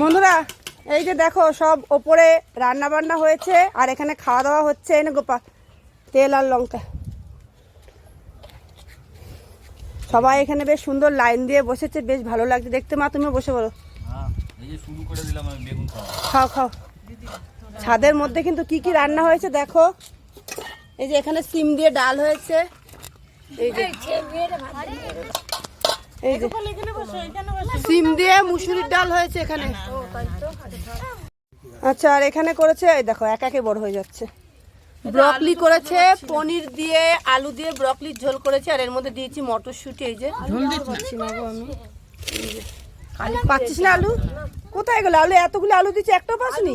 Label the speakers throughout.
Speaker 1: বন্ধুরা এই যে দেখো সব ওপরে রান্না বান্না হয়েছে আর এখানে খাওয়া দাওয়া হচ্ছে এনে গোপা তেল আর লঙ্কা। সবাই এখানে বেশ সুন্দর লাইন দিয়ে বসেছে বেশ ভালো লাগছে। দেখতে মা তুমি বসে বলো
Speaker 2: হ্যাঁ
Speaker 1: খাও খাও। ছাদের মধ্যে কিন্তু কি কি রান্না হয়েছে দেখো। এই যে এখানে সিম দিয়ে ডাল হয়েছে। এই যে এই যে সিম দিয়ে মুসুরির ডাল হয়েছে এখানে। আচ্ছা আর এখানে করেছে এই দেখো এক একে বড় হয়ে যাচ্ছে। ব্রকলি করেছে পনির দিয়ে আলু দিয়ে ব্রকলির ঝোল করেছে আর এর মধ্যে দিয়েছি মটরশুঁটি এই যে। ঝোল না গো আমি পাচ্ছিস না আলু? কোথায় গেল? আলু এতগুলো আলু দিচ্ছে একটাও পাসনি?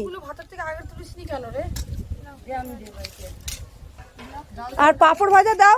Speaker 1: আর পাঁপড় ভাজা দাও।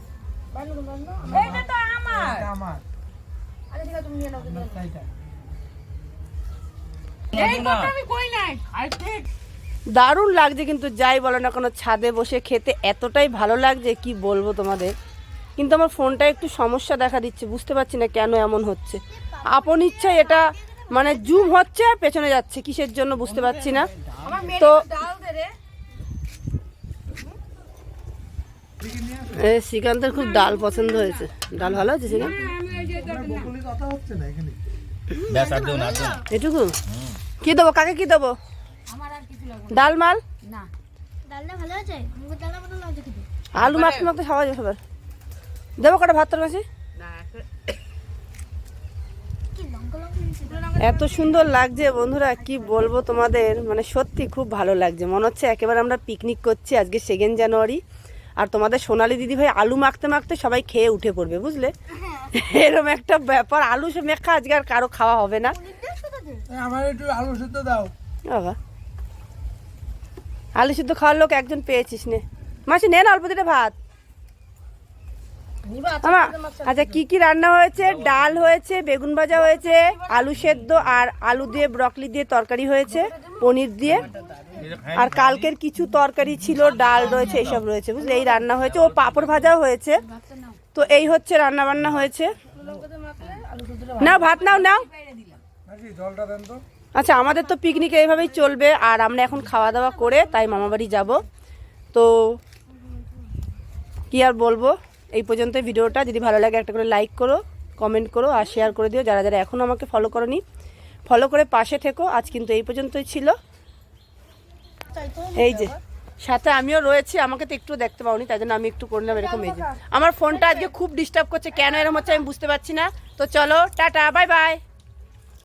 Speaker 3: তাইটা
Speaker 1: দারুণ লাগছে কিন্তু যাই বলো না কোনো ছাদে বসে খেতে এতটাই ভালো লাগছে কি বলব তোমাদের? কিন্তু আমার ফোনটা একটু সমস্যা দেখা দিচ্ছে বুঝতে পারছি না কেন এমন হচ্ছে। আপন ইচ্ছায় এটা মানে জুম হচ্ছে আর পেছনে যাচ্ছে কিসের জন্য বুঝতে পারছি না? তো শ্রীকান্তের খুব ডাল পছন্দ হয়েছে। ডাল ভালো হয়েছে শ্রীকান্ত। এটুকু? কি দেবো? কাকে কি দেবো? ডাল মাল? আলু মাখতে মাখতে সবাই সবার দেবো কটা ভাত তোর কাছে
Speaker 4: কি লঙ্কা লঙ্কা দিয়েছে
Speaker 1: এত সুন্দর লাগছে বন্ধুরা কি বলব তোমাদের? মানে সত্যি খুব ভালো লাগছে। মনে হচ্ছে একেবারে আমরা পিকনিক করছি আজকে সেকেন্ড জানুয়ারি আর তোমাদের সোনালি দিদি ভাই আলু মাখতে মাখতে সবাই খেয়ে উঠে পড়বে বুঝলে? এরকম একটা ব্যাপার আলু সে মেখা আজকে আর কারও খাওয়া হবে না।
Speaker 3: আমার একটু আলু সিদ্ধ দাও।
Speaker 1: বাবা। আলু সিদ্ধ খাওয়ার লোক একজন পেয়েছিস নে। মাসি নেন অল্প দিটা ভাত। আমা, আচ্ছা কি কি রান্না হয়েছে? ডাল হয়েছে বেগুন ভাজা হয়েছে আলু সেদ্ধ আর আলু দিয়ে ব্রকলি দিয়ে তরকারি হয়েছে পনির দিয়ে। আর কালকের কিছু তরকারি ছিল, ডাল রয়েছে, এইসব রয়েছে, বুঝলে? এই রান্না হয়েছে। ও পাঁপড় ভাজাও হয়েছে। তো এই হচ্ছে রান্না বান্না হয়েছে। নাও, ভাত নাও নাও। আচ্ছা আমাদের তো পিকনিক এইভাবেই চলবে, আর আমরা এখন খাওয়া দাওয়া করে তাই মামাবাড়ি যাব। তো কি আর বলব? এই পর্যন্ত ভিডিওটা। যদি ভালো লাগে একটা করে লাইক করো, কমেন্ট করো, আর শেয়ার করে দিও, যারা যারা এখনও আমাকে ফলো করনি। ফলো করে পাশে থেকো। আজ কিন্তু এই পর্যন্তই ছিল। এই যে সাথে আমিও রয়েছি আমাকে তো একটু দেখতে পাওনি তাই জন্য আমি একটু করলাম এরকম এই যে। আমার ফোনটা আজকে খুব ডিস্টার্ব করছে কেন এরকম হচ্ছে আমি বুঝতে পারছি না। তো চলো টাটা বাই বাই